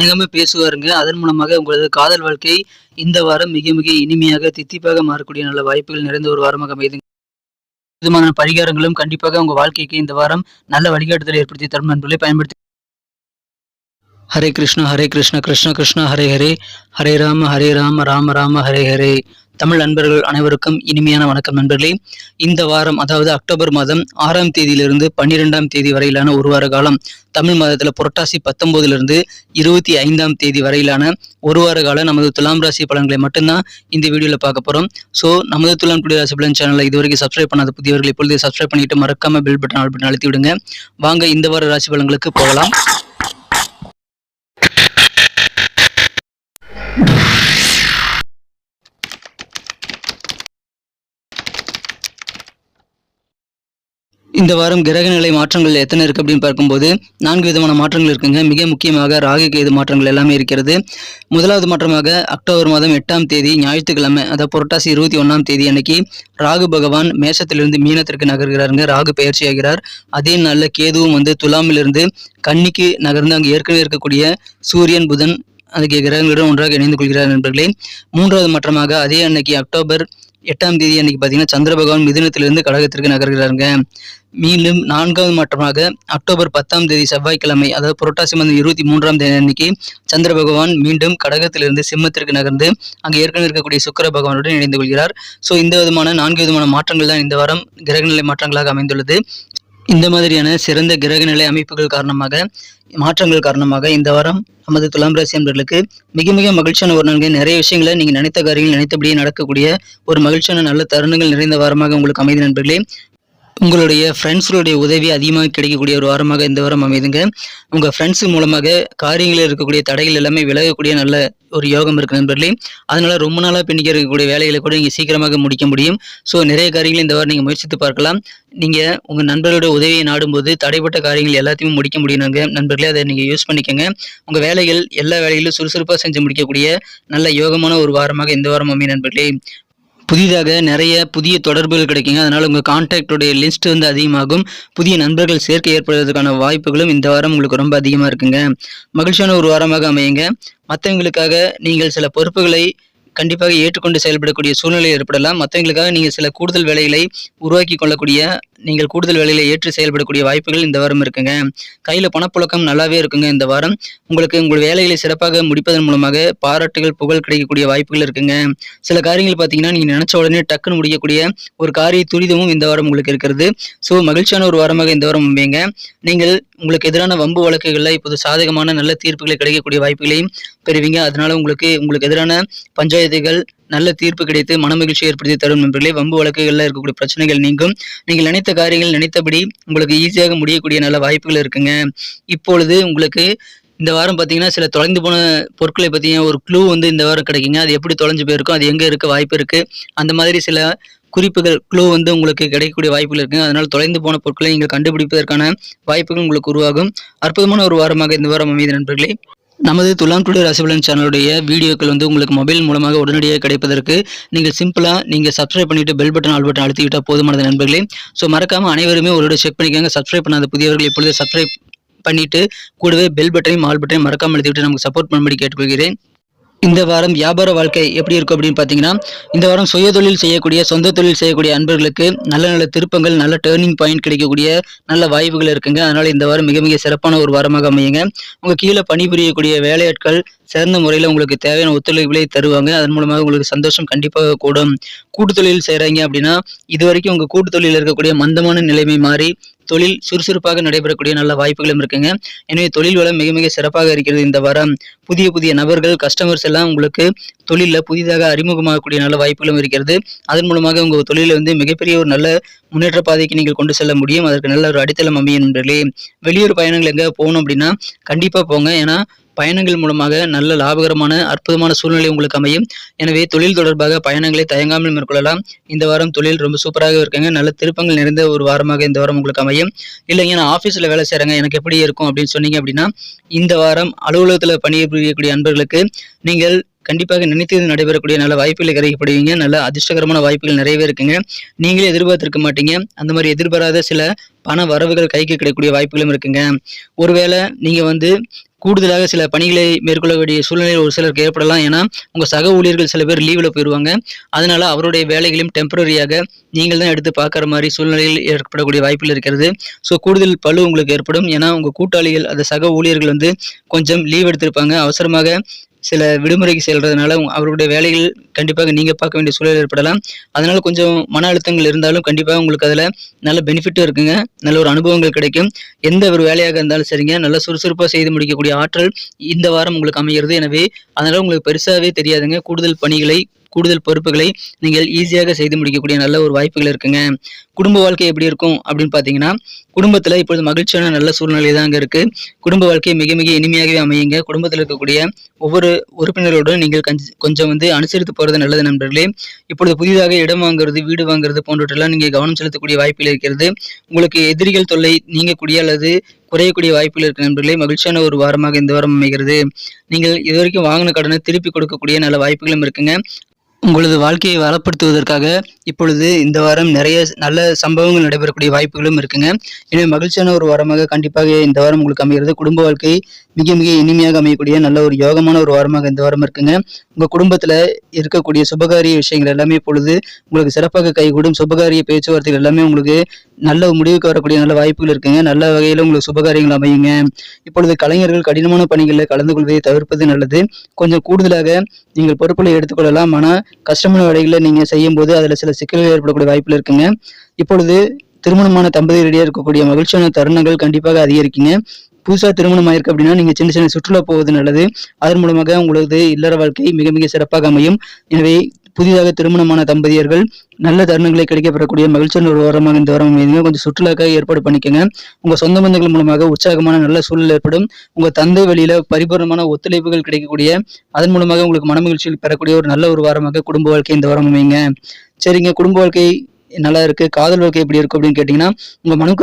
தயங்காம பேசுவாருங்க. அதன் மூலமாக உங்களது காதல் வாழ்க்கை இந்த வாரம் மிக மிக இனிமையாக தித்திப்பாக மாறக்கூடிய நல்ல வாய்ப்புகள் நிறைந்த ஒரு வாரமாக அமைதுங்க. விதமான பரிகாரங்களும் கண்டிப்பாக உங்க வாழ்க்கைக்கு இந்த வாரம் நல்ல வழிகாட்டுதலை ஏற்படுத்தி தரும் நண்பர்களை பயன்படுத்தி ஹரே கிருஷ்ணா ஹரே கிருஷ்ணா கிருஷ்ண கிருஷ்ணா ஹரே ஹரே. ஹரே ராம ஹரே ராம ராம ராம ஹரே ஹரே. தமிழ் நண்பர்கள் அனைவருக்கும் இனிமையான வணக்கம் நண்பர்களே. இந்த வாரம் அதாவது அக்டோபர் மாதம் ஆறாம் தேதியிலிருந்து பன்னிரெண்டாம் தேதி வரையிலான ஒரு வார காலம் தமிழ் மாதத்தில் புரட்டாசி பத்தொன்பதுலேருந்து இருபத்தி ஐந்தாம் தேதி வரையிலான ஒரு வார காலம் நமது துலாம் ராசி பலன்களை மட்டும்தான் இந்த வீடியோவில் பார்க்க போகிறோம் ஸோ நமது துலாம் குடி ராசி பலன் சேனலை இது வரைக்கும் சப்ஸ்கிரைப் பண்ணாத புதியவர்கள் இப்பொழுது சப்ஸ்கிரைப் பண்ணிட்டு மறக்காம பில் பட்டன் ஆல் பட்டன் அழுத்தி விடுங்க. வாங்க இந்த வார ராசி பலன்களுக்கு போகலாம். இந்த வாரம் கிரக நிலை மாற்றங்கள் எத்தனை இருக்கு அப்படின்னு பார்க்கும்போது நான்கு விதமான மாற்றங்கள் இருக்குங்க. மிக முக்கியமாக ராகு கேது மாற்றங்கள் எல்லாமே இருக்கிறது. முதலாவது மாற்றமாக அக்டோபர் மாதம் எட்டாம் தேதி ஞாயிற்றுக்கிழமை அதாவது புரட்டாசி இருபத்தி ஒன்றாம் தேதி அன்னைக்கு ராகு பகவான் மேஷத்திலிருந்து மீனத்திற்கு நகர்கிறாருங்க. ராகு பயிற்சியாகிறார் அதே நாளில் கேதுவும் வந்து துலாமிலிருந்து கன்னிக்கு நகர்ந்து அங்கே ஏற்கனவே இருக்கக்கூடிய சூரியன் புதன் அதுக்கு கிரகங்களுடன் ஒன்றாக இணைந்து கொள்கிறார் நண்பர்களே. மூன்றாவது மாற்றமாக அதே அன்னைக்கு அக்டோபர் எட்டாம் தேதி அன்னைக்கு பார்த்தீங்கன்னா சந்திர பகவான் மிதுனத்திலிருந்து கடகத்திற்கு நகர்கிறாருங்க. மீண்டும் நான்காவது மாற்றமாக அக்டோபர் பத்தாம் தேதி செவ்வாய்க்கிழமை அதாவது புரட்டாசி மாதம் இருபத்தி மூன்றாம் தேதி அன்னைக்கு சந்திர பகவான் மீண்டும் கடகத்திலிருந்து சிம்மத்திற்கு நகர்ந்து அங்கே ஏற்கனவே இருக்கக்கூடிய சுக்கர பகவானுடன் இணைந்து கொள்கிறார். ஸோ இந்த விதமான நான்கு விதமான மாற்றங்கள் தான் இந்த வாரம் கிரகநிலை மாற்றங்களாக அமைந்துள்ளது. இந்த மாதிரியான சிறந்த கிரகநிலை அமைப்புகள் காரணமாக மாற்றங்கள் காரணமாக இந்த வாரம் நமது துலாம் ராசி அன்பர்களுக்கு மிக மிக மகிழ்ச்சியான ஒரு நான்கு நிறைய விஷயங்களை நீங்க நினைத்த காரியங்கள் நினைத்தபடியே நடக்கக்கூடிய ஒரு மகிழ்ச்சியான நல்ல தருணங்கள் நிறைந்த வாரமாக உங்களுக்கு அமைதி நண்பர்களே. உங்களுடைய ஃப்ரெண்ட்ஸுடைய உதவி அதிகமாக கிடைக்கக்கூடிய ஒரு வாரமாக இந்த வாரம் அமைதுங்க. உங்கள் ஃப்ரெண்ட்ஸ் மூலமாக காரியங்களில் இருக்கக்கூடிய தடைகள் எல்லாமே விலகக்கூடிய நல்ல ஒரு யோகம் இருக்கு நண்பர்களே. அதனால ரொம்ப நாளாக பின்னிக்க இருக்கக்கூடிய வேலைகளை கூட நீங்கள் சீக்கிரமாக முடிக்க முடியும். ஸோ நிறைய காரியங்களை இந்த வாரம் நீங்கள் முயற்சித்து பார்க்கலாம். நீங்கள் உங்கள் நண்பர்களோட உதவியை நாடும்போது தடைப்பட்ட காரியங்கள் எல்லாத்தையும் முடிக்க முடியும்னாங்க. நண்பர்களே அதை நீங்கள் யூஸ் பண்ணிக்கோங்க. உங்கள் வேலைகள் எல்லா வேலைகளும் சுறுசுறுப்பாக செஞ்சு முடிக்கக்கூடிய நல்ல யோகமான ஒரு வாரமாக இந்த வாரம் அமையும் நண்பர்களே. புதிதாக நிறைய புதிய தொடர்புகள் கிடைக்குங்க. அதனால் உங்கள் கான்டாக்டோடைய லிஸ்ட் வந்து அதிகமாகும். புதிய நண்பர்கள் சேர்க்கை ஏற்படுவதற்கான வாய்ப்புகளும் இந்த வாரம் உங்களுக்கு ரொம்ப அதிகமாக இருக்குங்க. மகிழ்ச்சியான ஒரு வாரமாக அமையுங்க. மற்றவங்களுக்காக நீங்கள் சில பொறுப்புகளை கண்டிப்பாக ஏற்றுக்கொண்டு செயல்படக்கூடிய சூழ்நிலை ஏற்படலாம். மற்றவங்களுக்காக நீங்கள் சில கூடுதல் வேலைகளை உருவாக்கி கொள்ளக்கூடிய நீங்கள் கூடுதல் வேலைகளை ஏற்று செயல்படக்கூடிய வாய்ப்புகள் இந்த வாரம் இருக்குங்க. கையில் பணப்புழக்கம் நல்லாவே இருக்குங்க இந்த வாரம். உங்களுக்கு உங்கள் வேலைகளை சிறப்பாக முடிப்பதன் மூலமாக பாராட்டுகள் புகழ் கிடைக்கக்கூடிய வாய்ப்புகள் இருக்குங்க. சில காரியங்கள் பார்த்தீங்கன்னா நீங்கள் நினச்ச உடனே டக்குன்னு முடிக்கக்கூடிய ஒரு காரிய துரிதமும் இந்த வாரம் உங்களுக்கு இருக்கிறது. ஸோ மகிழ்ச்சியான ஒரு வாரமாக இந்த வாரம் அமைங்க நீங்கள் உங்களுக்கு எதிரான வம்பு வழக்குகளில் இப்போது சாதகமான நல்ல தீர்ப்புகளை கிடைக்கக்கூடிய வாய்ப்புகளையும் பெறுவீங்க. அதனால உங்களுக்கு உங்களுக்கு எதிரான பஞ்சாயத்துகள் நல்ல தீர்ப்பு கிடைத்து மனமகிழ்ச்சி ஏற்படுத்தி தரும் நண்பர்களே. வம்பு வழக்குகளில் இருக்கக்கூடிய பிரச்சனைகள் நீங்கும். நீங்கள் நினைத்த காரியங்கள் நினைத்தபடி உங்களுக்கு ஈஸியாக முடியக்கூடிய நல்ல வாய்ப்புகள் இருக்குங்க. இப்பொழுது உங்களுக்கு இந்த வாரம் பார்த்தீங்கன்னா சில தொலைந்து போன பொருட்களை பார்த்தீங்கன்னா ஒரு க்ளூ வந்து இந்த வாரம் கிடைக்குங்க. அது எப்படி தொலைஞ்சு போயிருக்கும் அது எங்கே இருக்க வாய்ப்பு இருக்குது அந்த மாதிரி சில குறிப்புகள் க்ளூ வந்து உங்களுக்கு கிடைக்கக்கூடிய வாய்ப்புகள் இருக்குங்க. அதனால் தொலைந்து போன பொருட்களை நீங்கள் கண்டுபிடிப்பதற்கான வாய்ப்புகள் உங்களுக்கு உருவாகும். அற்புதமான ஒரு வாரமாக இந்த வாரம் அமைதி நண்பர்களே. நமது துலாம் டுடே ராசிபலன் சேனலுடைய வீடியோக்கள் வந்து உங்களுக்கு மொபைல் மூலமாக உடனடியாக கிடைப்பதற்கு நீங்கள் சிம்பிளாக நீங்கள் சப்ஸ்கிரைப் பண்ணிவிட்டு பெல் பட்டன் ஆல் பட்டன் அழுத்திக்கிட்டால் போதுமானது நண்பர்களே. ஸோ மறக்காமல் அனைவருமே ஒரு செக் பண்ணிக்கோங்க. சப்ஸ்கிரைப் பண்ணாத புதியவர்கள் இப்பொழுது சப்ஸ்கிரைப் பண்ணிட்டு கூடவே பெல் பட்டனையும் ஆல் பட்டனையும் மறக்காமல் அழுத்திவிட்டு நமக்கு சப்போர்ட் பண்ணும்படி கேட்டுக்கொள்கிறேன். இந்த வாரம் வியாபார வாழ்க்கை எப்படி இருக்கும் அப்படின்னு பார்த்தீங்கன்னா இந்த வாரம் சுய தொழில் செய்யக்கூடிய சொந்த தொழில் செய்யக்கூடிய அன்பர்களுக்கு நல்ல நல்ல திருப்பங்கள் நல்ல டேர்னிங் பாயிண்ட் கிடைக்கக்கூடிய நல்ல வாய்ப்புகள் இருக்குங்க. அதனால இந்த வாரம் மிக மிக சிறப்பான ஒரு வாரமாக அமையுங்க. உங்க கீழே பணிபுரியக்கூடிய வேலையாட்கள் சிறந்த முறையில் உங்களுக்கு தேவையான ஒத்துழைப்புகளை தருவாங்க. அதன் மூலமாக உங்களுக்கு சந்தோஷம் கண்டிப்பாக கூடும். கூட்டு தொழில் செய்கிறீங்க அப்படின்னா இது வரைக்கும் உங்கள் கூட்டு தொழில் இருக்கக்கூடிய மந்தமான நிலைமை மாறி தொழில் சுறுசுறுப்பாக நடைபெறக்கூடிய நல்ல வாய்ப்புகளும் இருக்குங்க. எனவே தொழில் வளம் மிக மிக சிறப்பாக இருக்கிறது இந்த வாரம். புதிய புதிய நபர்கள் கஸ்டமர்ஸ் எல்லாம் உங்களுக்கு தொழிலில் புதிதாக அறிமுகமாகக்கூடிய நல்ல வாய்ப்புகளும் இருக்கிறது. அதன் மூலமாக உங்கள் தொழிலில் வந்து மிகப்பெரிய ஒரு நல்ல முன்னேற்ற பாதைக்கு நீங்கள் கொண்டு செல்ல முடியும். அதற்கு நல்ல ஒரு அடித்தளம் அமையும் நண்பர்களே. வெளியூர் பயணங்கள் எங்கே போகணும் அப்படின்னா கண்டிப்பாக போங்க. ஏன்னா பயணங்கள் மூலமாக நல்ல லாபகரமான அற்புதமான சூழ்நிலை உங்களுக்கு அமையும். எனவே தொழில் தொடர்பாக பயணங்களை தயங்காமல் மேற்கொள்ளலாம். இந்த வாரம் தொழில் ரொம்ப சூப்பராக இருக்குங்க. நல்ல திருப்பங்கள் நிறைந்த ஒரு வாரமாக இந்த வாரம் உங்களுக்கு அமையும். இல்லைங்க நான் ஆஃபீஸில் வேலை செய்கிறேங்க எனக்கு எப்படி இருக்கும் அப்படின்னு சொன்னீங்க அப்படின்னா இந்த வாரம் அலுவலகத்தில் பணிபுரியக்கூடிய அன்பர்களுக்கு நீங்கள் கண்டிப்பாக நினைத்தது நடைபெறக்கூடிய நல்ல வாய்ப்புகளை கிடைக்கப்படுவீங்க. நல்ல அதிர்ஷ்டகரமான வாய்ப்புகள் நிறையவே இருக்குங்க. நீங்களே எதிர்பார்த்திருக்க மாட்டீங்க. அந்த மாதிரி எதிர்பாராத சில பண வரவுகள் கைக்கு கிடைக்கக்கூடிய வாய்ப்புகளும் இருக்குங்க. ஒருவேளை நீங்கள் வந்து கூடுதலாக சில பணிகளை மேற்கொள்ள வேண்டிய சூழ்நிலை ஒரு சிலருக்கு ஏற்படலாம். ஏன்னா உங்கள் சக ஊழியர்கள் சில பேர் லீவில் போயிடுவாங்க அதனால் அவருடைய வேலைகளையும் டெம்பரரியாக நீங்கள் தான் எடுத்து பார்க்குற மாதிரி சூழ்நிலையில் ஏற்படக்கூடிய வாய்ப்புகள் இருக்கிறது. ஸோ கூடுதல் பழு உங்களுக்கு ஏற்படும். ஏன்னா உங்கள் கூட்டாளிகள் அந்த சக ஊழியர்கள் வந்து கொஞ்சம் லீவ் எடுத்திருப்பாங்க. அவசரமாக சில விடுமுறைக்கு செல்றதுனால அவருடைய வேலைகள் கண்டிப்பாக நீங்கள் பார்க்க வேண்டிய சூழல் ஏற்படலாம். அதனால கொஞ்சம் மன அழுத்தங்கள் இருந்தாலும் கண்டிப்பாக உங்களுக்கு அதில் நல்ல பெனிஃபிட்டும் இருக்குங்க. நல்ல ஒரு அனுபவங்கள் கிடைக்கும். எந்த ஒரு வேலையாக இருந்தாலும் சரிங்க. நல்ல சுறுசுறுப்பாக செய்து முடிக்கக்கூடிய ஆற்றல் இந்த வாரம் உங்களுக்கு அமைகிறது. எனவே அதனால் உங்களுக்கு பெருசாகவே தெரியாதுங்க. கூடுதல் பணிகளை கூடுதல் பொறுப்புகளை நீங்கள் ஈஸியாக செய்து முடிக்கக்கூடிய நல்ல ஒரு வாய்ப்புகள் இருக்குங்க. குடும்ப வாழ்க்கை எப்படி இருக்கும் அப்படின்னு பார்த்தீங்கன்னா குடும்பத்தில் இப்பொழுது மகிழ்ச்சியான நல்ல சூழ்நிலை தாங்க இருக்கு. குடும்ப வாழ்க்கை மிக மிக இனிமையாகவே அமையுங்க. குடும்பத்தில் இருக்கக்கூடிய ஒவ்வொரு உறுப்பினர்களுடன் நீங்கள் கஞ்சி- கொஞ்சம் வந்து அனுசரித்து போகிறது நல்லது நண்பர்களே. இப்பொழுது புதிதாக இடம் வாங்குறது வீடு வாங்குறது போன்றவற்றெல்லாம் நீங்கள் கவனம் செலுத்தக்கூடிய வாய்ப்புகள் இருக்கிறது. உங்களுக்கு எதிரிகள் தொல்லை நீங்கக்கூடிய அல்லது குறையக்கூடிய வாய்ப்புகள் இருக்கு நண்பர்களே. மகிழ்ச்சியான ஒரு வாரமாக இந்த வாரம் அமைகிறது. நீங்கள் இதுவரைக்கும் வாங்கின கடனை திருப்பி கொடுக்கக்கூடிய நல்ல வாய்ப்புகளும் இருக்குங்க. உங்களது வாழ்க்கையை வளப்படுத்துவதற்காக இப்பொழுது இந்த வாரம் நிறைய நல்ல சம்பவங்கள் நடைபெறக்கூடிய வாய்ப்புகளும் இருக்குங்க. எனவே மகிழ்ச்சியான ஒரு வாரமாக கண்டிப்பாக இந்த வாரம் உங்களுக்கு அமைகிறது. குடும்ப வாழ்க்கை மிக மிக இனிமையாக அமையக்கூடிய நல்ல ஒரு யோகமான ஒரு வாரமாக இந்த வாரம் இருக்குங்க. உங்கள் குடும்பத்தில் இருக்கக்கூடிய சுபகாரிய விஷயங்கள் எல்லாமே இப்பொழுது உங்களுக்கு சிறப்பாக கைகூடும். சுபகாரிய பேச்சுவார்த்தைகள் எல்லாமே உங்களுக்கு நல்ல முடிவுக்கு வரக்கூடிய நல்ல வாய்ப்புகள் இருக்குங்க. நல்ல வகையில் உங்களுக்கு சுபகாரியங்கள் அமையுங்க. இப்பொழுது கலைஞர்கள் கடினமான பணிகளில் கலந்து கொள்வதை தவிர்ப்பது நல்லது. கொஞ்சம் கூடுதலாக நீங்கள் பொறுப்புகளை எடுத்துக்கொள்ளலாம் ஆனால் கஷ்டமான வேலைகளை நீங்கள் செய்யும்போது அதில் சில சிக்கல்கள் ஏற்படக்கூடிய வாய்ப்புகள் இருக்குங்க. இப்பொழுது திருமணமான தம்பதியரிடையே இருக்கக்கூடிய மகிழ்ச்சியான தருணங்கள் கண்டிப்பாக அதிகரிக்குங்க. புதுசாக திருமணம் ஆயிருக்கு அப்படின்னா நீங்கள் சின்ன சின்ன சுற்றுலா போவது நல்லது. அதன் மூலமாக உங்களது இல்லற வாழ்க்கை மிக மிக சிறப்பாக அமையும். எனவே புதிதாக திருமணமான தம்பதியர்கள் நல்ல தருணங்களை கிடைக்கப்பெறக்கூடிய மகிழ்ச்சியான ஒரு வாரமாக இந்த வாரம் அமையுங்க கொஞ்சம் சுற்றுலாக்காக ஏற்பாடு பண்ணிக்கோங்க. உங்க சொந்த பந்தங்கள் மூலமாக உற்சாகமான நல்ல சூழல் ஏற்படும். உங்க தந்தை வழியில பரிபூர்ணமான ஒத்துழைப்புகள் கிடைக்கக்கூடிய அதன் மூலமாக உங்களுக்கு மனமகிழ்ச்சியில் பெறக்கூடிய ஒரு நல்ல ஒரு வாரமாக குடும்ப வாழ்க்கை இந்த வாரம் அமைங்க சரிங்க குடும்ப வாழ்க்கை நல்லா இருக்குது காதல் வாழ்க்கை எப்படி இருக்கும் அப்படின்னு கேட்டிங்கன்னா உங்கள் மனம்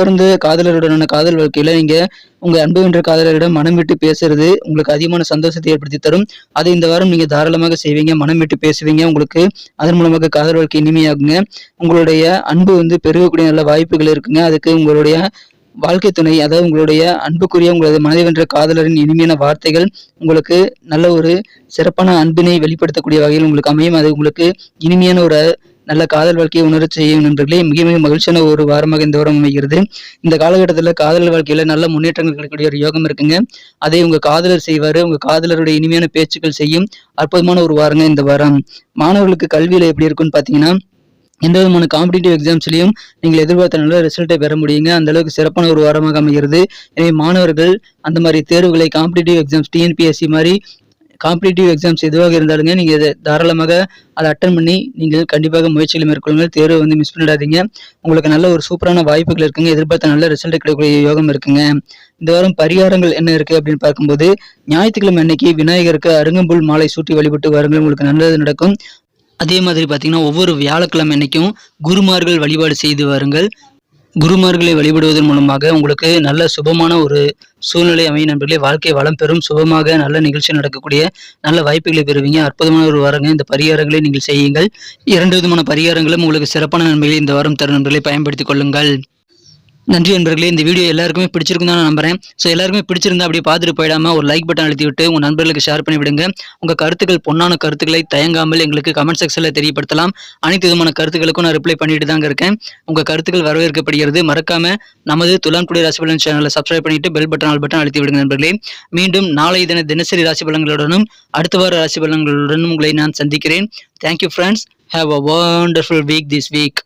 காதலருடனான காதல் வாழ்க்கையில் நீங்கள் உங்கள் அன்பு என்ற காதலரிடம் மனம் விட்டு பேசுறது உங்களுக்கு அதிகமான சந்தோஷத்தை ஏற்படுத்தி தரும். அதை இந்த வாரம் நீங்கள் தாராளமாக செய்வீங்க மனம் விட்டு பேசுவீங்க. உங்களுக்கு அதன் மூலமாக காதல் வாழ்க்கை இனிமையாகுங்க. உங்களுடைய அன்பு வந்து பெருகக்கூடிய நல்ல வாய்ப்புகள் இருக்குங்க. அதுக்கு உங்களுடைய வாழ்க்கை துணை அதாவது உங்களுடைய அன்புக்குரிய உங்களது மனதை வென்ற காதலரின் இனிமையான வார்த்தைகள் உங்களுக்கு நல்ல ஒரு சிறப்பான அன்பினை வெளிப்படுத்தக்கூடிய வகையில் உங்களுக்கு அமையும். அது உங்களுக்கு இனிமையான ஒரு நல்ல காதல் வாழ்க்கையை உணரச் செய்யும் நண்பர்களே மிக மிக மகிழ்ச்சியான ஒரு வாரமாக இந்த வாரம் அமைகிறது. இந்த காலகட்டத்தில் காதல் வாழ்க்கையில நல்ல முன்னேற்றங்கள் கிடைக்கக்கூடிய ஒரு யோகம் இருக்குங்க. அதை உங்க காதலர் செய்வாரு உங்க காதலருடைய இனிமையான பேச்சுக்கள் செய்யும் அற்புதமான ஒரு வாரங்க இந்த வாரம். மாணவர்களுக்கு கல்வியில எப்படி இருக்குன்னு பார்த்தீங்கன்னா எந்த விதமான காம்படிட்டிவ் எக்ஸாம்ஸ்லையும் நீங்கள் எதிர்பார்த்த நல்ல ரிசல்ட்டை பெற முடியுங்க. அந்த அளவுக்கு சிறப்பான ஒரு வாரமாக அமைகிறது. எனவே மாணவர்கள் அந்த மாதிரி தேர்வுகளை காம்படிட்டிவ் எக்ஸாம்ஸ் டிஎன்பிஎஸ்சி மாதிரி காம்படிட்டிவ் எக்ஸாம்ஸ் எதுவாக இருந்தாலுங்க நீங்கள் இதை தாராளமாக அதை அட்டன் பண்ணி நீங்கள் கண்டிப்பாக முயற்சிகளை மேற்கொள்ளுங்கள். தேர்வை வந்து மிஸ் பண்ணிடாதீங்க. உங்களுக்கு நல்ல ஒரு சூப்பரான வாய்ப்புகள் இருக்குங்க. எதிர்பார்த்த நல்ல ரிசல்ட் கிடைக்கக்கூடிய யோகம் இருக்குங்க. இந்த வாரம் பரிகாரங்கள் என்ன இருக்கு அப்படின்னு பார்க்கும்போது ஞாயிற்றுக்கிழமை அன்னைக்கு விநாயகருக்கு அருங்கம்புல் மாலை சூட்டி வழிபட்டு வாருங்கள். உங்களுக்கு நல்லது நடக்கும். அதே மாதிரி பார்த்தீங்கன்னா ஒவ்வொரு வியாழக்கிழமை அன்னைக்கும் குருமார்கள் வழிபாடு செய்து வாருங்கள். குருமார்களை வழிபடுவதன் மூலமாக உங்களுக்கு நல்ல சுபமான ஒரு சூழ்நிலை அமையும் நண்பர்களே. வாழ்க்கை வளம் பெறும் சுபமாக நல்ல நிகழ்ச்சி நடக்கக்கூடிய நல்ல வாய்ப்புகளை பெறுவீங்க. அற்புதமான ஒரு வாரங்க. இந்த பரிகாரங்களை நீங்கள் செய்யுங்கள். இரண்டு விதமான பரிகாரங்களும் உங்களுக்கு சிறப்பான நன்மைகளை இந்த வாரம் தரும் நண்பர்களை. பயன்படுத்திக் கொள்ளுங்கள். நன்றி நண்பர்களே இந்த வீடியோ எல்லாருக்குமே பிடிச்சிருக்கும் தான் நான் நம்புறேன். ஸோ எல்லாருக்குமே பிடிச்சிருந்தா அப்படியே பார்த்துட்டு போயிடாம ஒரு லைக் பட்டன் அழுத்தி விட்டு உங்க நண்பர்களுக்கு ஷேர் பண்ணி விடுங்க. உங்க கருத்துக்கள் பொன்னான கருத்துக்களை தயங்காமல் எங்களுக்கு கமெண்ட் செக்ஷன்ல தெரியப்படுத்தலாம். அனைத்து விதமான கருத்துக்களுக்கும் நான் ரிப்ளை பண்ணிட்டு தாங்க இருக்கேன். உங்க கருத்துக்கள் வரவேற்கப்படுகிறது. மறக்காம நமது துலான்குடி ராசிபலன் சேனலை சப்ஸ்கிரைப் பண்ணிட்டு பெல் பட்டன் ஆல் பட்டன் அழுத்தி விடுங்க நண்பர்களே. மீண்டும் நாளை தின தினசரி ராசி பலன்களுடனும் அடுத்த வார ராசி பலன்களுடனும் உங்களை நான் சந்திக்கிறேன். Thank you friends have a wonderful week this week